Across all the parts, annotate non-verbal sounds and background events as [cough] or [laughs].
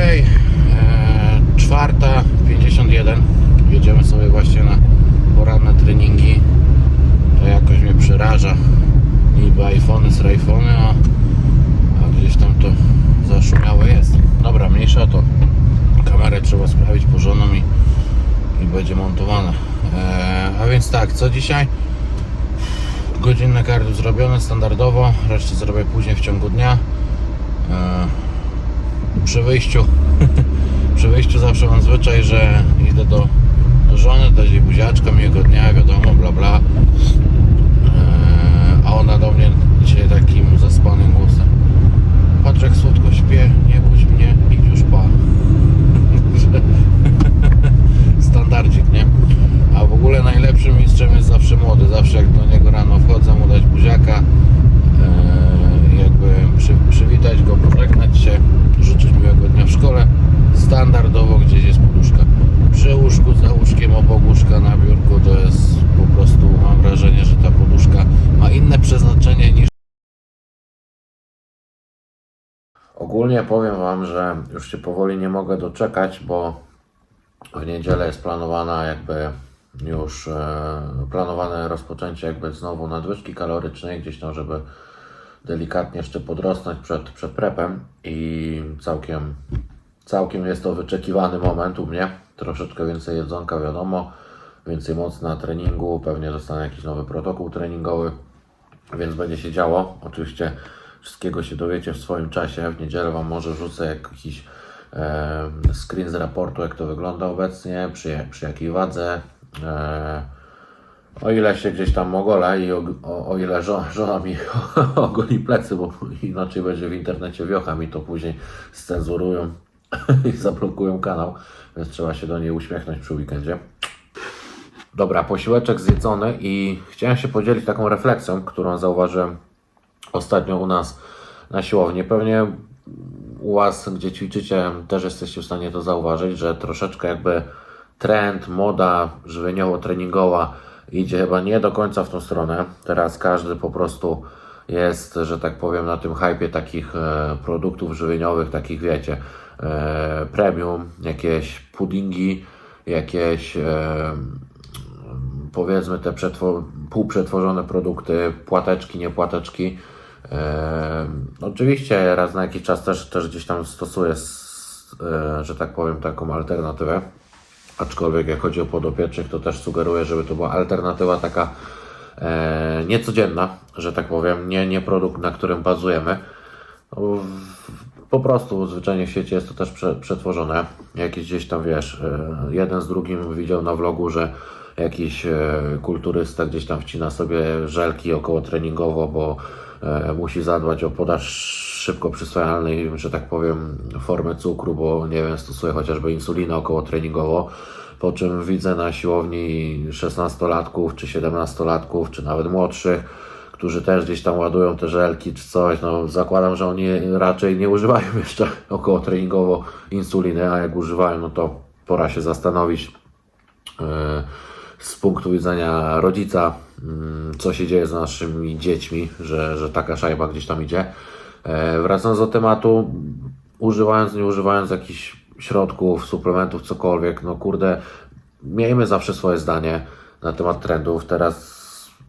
eee, czwarta 51. Jedziemy sobie właśnie na poranne treningi. To jakoś mnie przeraża. Niby iPhony z iPhony, a, a gdzieś tam to zaszumiałe jest. Dobra, mniejsza to. Kamerę trzeba sprawić porządną i, i będzie montowana. Eee, a więc tak, co dzisiaj? Godzinne kardio zrobione standardowo, resztę zrobię później w ciągu dnia. Eee, przy wyjściu [laughs] przy wyjściu zawsze mam zwyczaj, że idę do, żony, dać jej buziaczka, miłego dnia, wiadomo, bla bla. Eee, a ona do mnie dzisiaj takim zaspanym głosem. Patrz jak słodko śpię, nie budź mnie, idź już pa. Że- Standardzik, nie? A w ogóle najlepszym mistrzem jest zawsze młody. Zawsze jak do niego rano wchodzę, mu dać buziaka, eee, jakby przy, przywitać go, pożegnać się, życzyć miłego dnia w szkole. Standardowo gdzieś jest poduszka. Przy łóżku, za łóżkiem, obok łóżka, na biurku to jest po prostu, mam wrażenie, że ta poduszka ma inne przeznaczenie niż Ogólnie powiem Wam, że już się powoli nie mogę doczekać, bo w niedzielę jest planowana jakby już e, planowane rozpoczęcie jakby znowu nadwyżki kalorycznej, gdzieś tam, żeby delikatnie jeszcze podrosnąć przed, przed prepem i całkiem, całkiem jest to wyczekiwany moment u mnie. Troszeczkę więcej jedzonka wiadomo, więcej mocy na treningu, pewnie dostanę jakiś nowy protokół treningowy, więc będzie się działo. Oczywiście wszystkiego się dowiecie w swoim czasie. W niedzielę Wam może wrzucę jakiś e, screen z raportu, jak to wygląda obecnie, przy, przy jakiej wadze. E, o ile się gdzieś tam ogolę i o, o, o ile żo, żona mi [laughs] ogoli plecy, bo inaczej będzie w internecie wiocha mi to później scenzurują [laughs] i zablokują kanał, więc trzeba się do niej uśmiechnąć przy weekendzie. Dobra, posiłeczek zjedzony i chciałem się podzielić taką refleksją, którą zauważyłem ostatnio u nas na siłowni. Pewnie u Was, gdzie ćwiczycie, też jesteście w stanie to zauważyć, że troszeczkę jakby trend, moda żywieniowo-treningowa idzie chyba nie do końca w tą stronę. Teraz każdy po prostu jest, że tak powiem, na tym hypie takich e, produktów żywieniowych, takich wiecie, e, premium, jakieś puddingi, jakieś e, powiedzmy te przetwo- półprzetworzone produkty, płateczki, nie płateczki. Oczywiście raz na jakiś czas też, też gdzieś tam stosuję, e, że tak powiem, taką alternatywę. Aczkolwiek jak chodzi o podopiecznych, to też sugeruję, żeby to była alternatywa taka e, niecodzienna, że tak powiem, nie, nie produkt, na którym bazujemy. No, Po prostu zwyczajnie w świecie jest to też prze, przetworzone. Jakiś gdzieś tam wiesz, e, jeden z drugim widział na vlogu, że jakiś e, kulturysta gdzieś tam wcina sobie żelki około treningowo, bo e, musi zadbać o podaż szybko przyswajalnej, że tak powiem, formy cukru, bo nie wiem, stosuje chociażby insulinę około treningowo. Po czym widzę na siłowni 16-latków, czy 17-latków, czy nawet młodszych, którzy też gdzieś tam ładują te żelki czy coś. No, zakładam, że oni raczej nie używają [laughs] jeszcze około treningowo insuliny, a jak używają, no to pora się zastanowić e, z punktu widzenia rodzica, mm, co się dzieje z naszymi dziećmi, że, że taka szajba gdzieś tam idzie. E, Wracając do tematu, używając, nie używając jakichś środków, suplementów, cokolwiek, no kurde, miejmy zawsze swoje zdanie na temat trendów. Teraz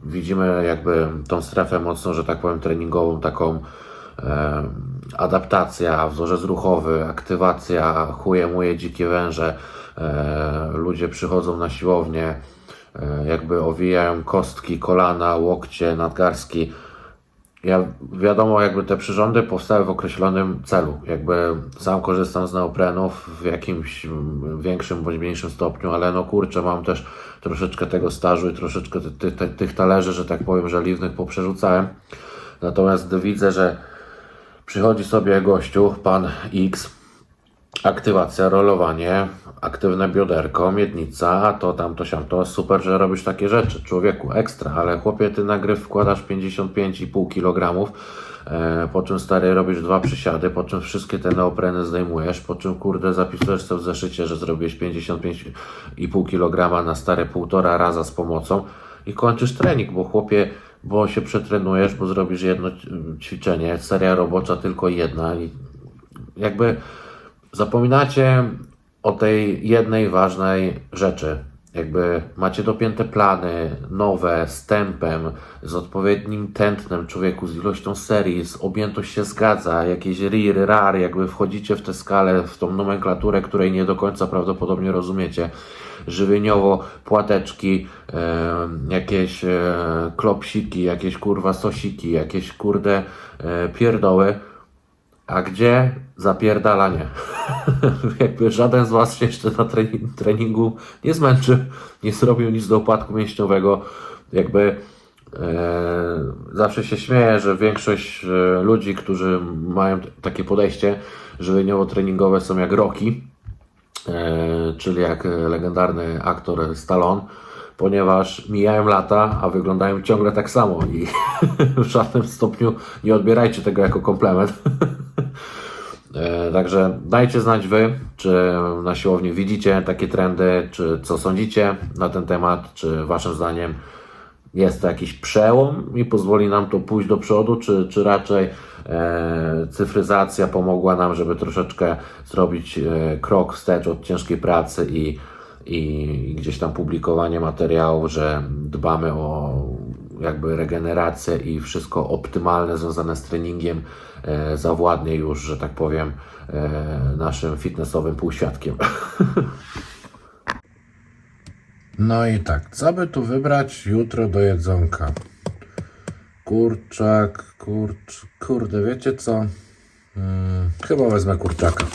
widzimy jakby tą strefę mocno, że tak powiem, treningową, taką e, adaptacja, wzorzec ruchowy, aktywacja, chuje muje dzikie węże. E, ludzie przychodzą na siłownię, jakby owijają kostki, kolana, łokcie, nadgarstki. Ja wiadomo, jakby te przyrządy powstały w określonym celu. Jakby sam korzystam z neoprenów w jakimś mm, większym bądź mniejszym stopniu, ale no kurczę, mam też troszeczkę tego stażu i troszeczkę ty, ty, tych talerzy, że tak powiem, żeliwnych poprzerzucałem. Natomiast widzę, że przychodzi sobie gościu, pan X, aktywacja, rolowanie, aktywne bioderko, miednica, to tamto siamto, super, że robisz takie rzeczy, człowieku, ekstra, ale chłopie, ty na gryf wkładasz 55,5 kg, e, po czym stary robisz dwa przysiady, po czym wszystkie te neopreny zdejmujesz, po czym kurde zapisujesz sobie w zeszycie, że zrobiłeś 55,5 kg na stare półtora raza z pomocą i kończysz trening, bo chłopie, bo się przetrenujesz, bo zrobisz jedno ćwiczenie, seria robocza tylko jedna i jakby zapominacie o tej jednej ważnej rzeczy. Jakby macie dopięte plany nowe, z tempem, z odpowiednim tętnem człowieku, z ilością serii, z objętość się zgadza, jakieś riry, rary, jakby wchodzicie w tę skalę, w tą nomenklaturę, której nie do końca prawdopodobnie rozumiecie. Żywieniowo, płateczki, jakieś e, klopsiki, jakieś kurwa sosiki, jakieś kurde e, pierdoły. A gdzie zapierdalanie? [laughs] Jakby żaden z Was się jeszcze na trening, treningu nie zmęczy, nie zrobił nic do upadku mięśniowego. Jakby e, zawsze się śmieję, że większość e, ludzi, którzy mają takie podejście żywieniowo-treningowe są jak Rocky, e, czyli jak legendarny aktor Stallone, ponieważ mijają lata, a wyglądają ciągle tak samo i [laughs] w żadnym stopniu nie odbierajcie tego jako komplement. [laughs] E, Także dajcie znać Wy, czy na siłowni widzicie takie trendy, czy co sądzicie na ten temat, czy Waszym zdaniem jest to jakiś przełom i pozwoli nam to pójść do przodu, czy, czy raczej e, cyfryzacja pomogła nam, żeby troszeczkę zrobić e, krok wstecz od ciężkiej pracy i, i gdzieś tam publikowanie materiałów, że dbamy o jakby regenerację i wszystko optymalne związane z treningiem e, zawładnie już, że tak powiem, e, naszym fitnessowym półświadkiem. [laughs] No i tak, co by tu wybrać jutro do jedzonka? Kurczak, kurcz, kurde, wiecie co? Hmm, chyba wezmę kurczaka.